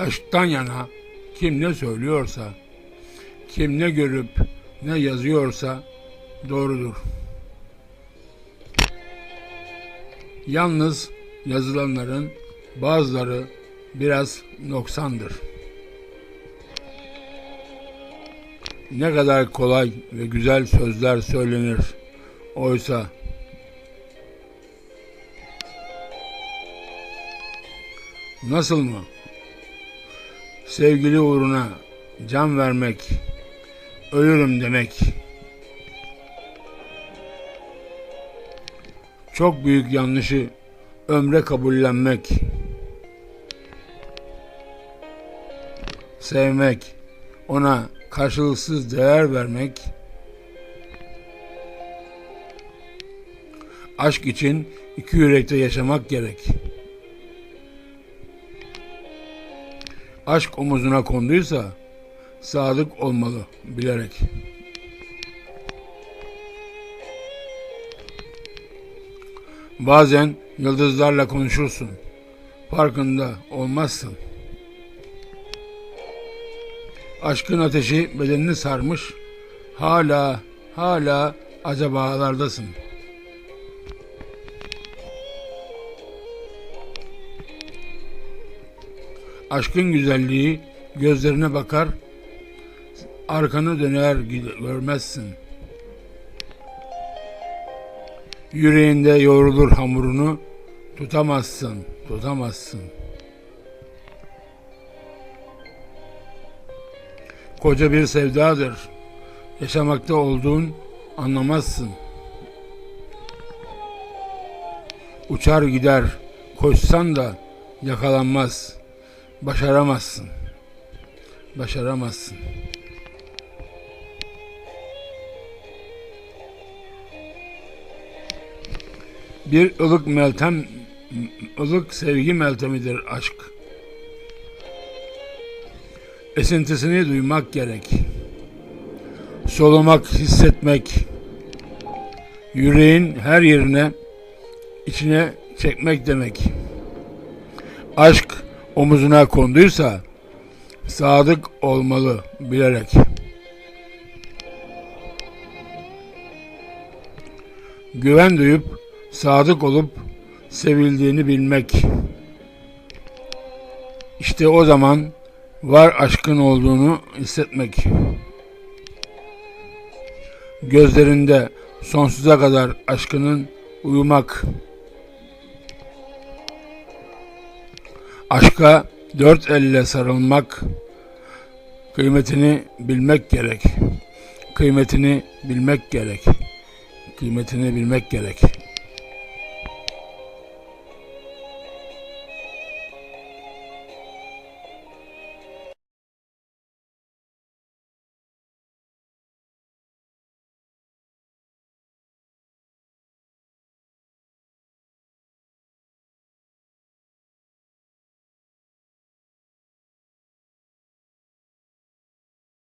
Aşktan yana kim ne söylüyorsa, kim ne görüp ne yazıyorsa doğrudur. Yalnız yazılanların bazıları biraz noksandır. Ne kadar kolay ve güzel sözler söylenir. Oysa nasıl mı? Sevgili uğruna can vermek, ölürüm demek. Çok büyük yanlışı ömre kabullenmek. Sevmek, ona karşılıksız değer vermek. Aşk için iki yürekte yaşamak gerek. Aşk omuzuna konduysa sadık olmalı bilerek. Bazen yıldızlarla konuşursun. Farkında olmazsın. Aşkın ateşi bedenini sarmış. Hala, hala acabalardasın. Aşkın güzelliği gözlerine bakar, arkanı döner görmezsin. Yüreğinde yoğrulur hamurunu, tutamazsın, tutamazsın. Koca bir sevdadır. Yaşamakta olduğun anlamazsın. Uçar gider, koşsan da yakalanmaz. Başaramazsın. Başaramazsın. Bir ılık meltem, ılık sevgi meltemidir aşk. Esintisini duymak gerek. Solumak, hissetmek. Yüreğin her yerine, içine çekmek demek. Aşk omuzuna konduysa sadık olmalı bilerek. Güven duyup sadık olup sevildiğini bilmek. İşte o zaman var aşkın olduğunu hissetmek. Gözlerinde sonsuza kadar aşkının uyumak. Aşka dört elle sarılmak, kıymetini bilmek gerek. Kıymetini bilmek gerek. Kıymetini bilmek gerek.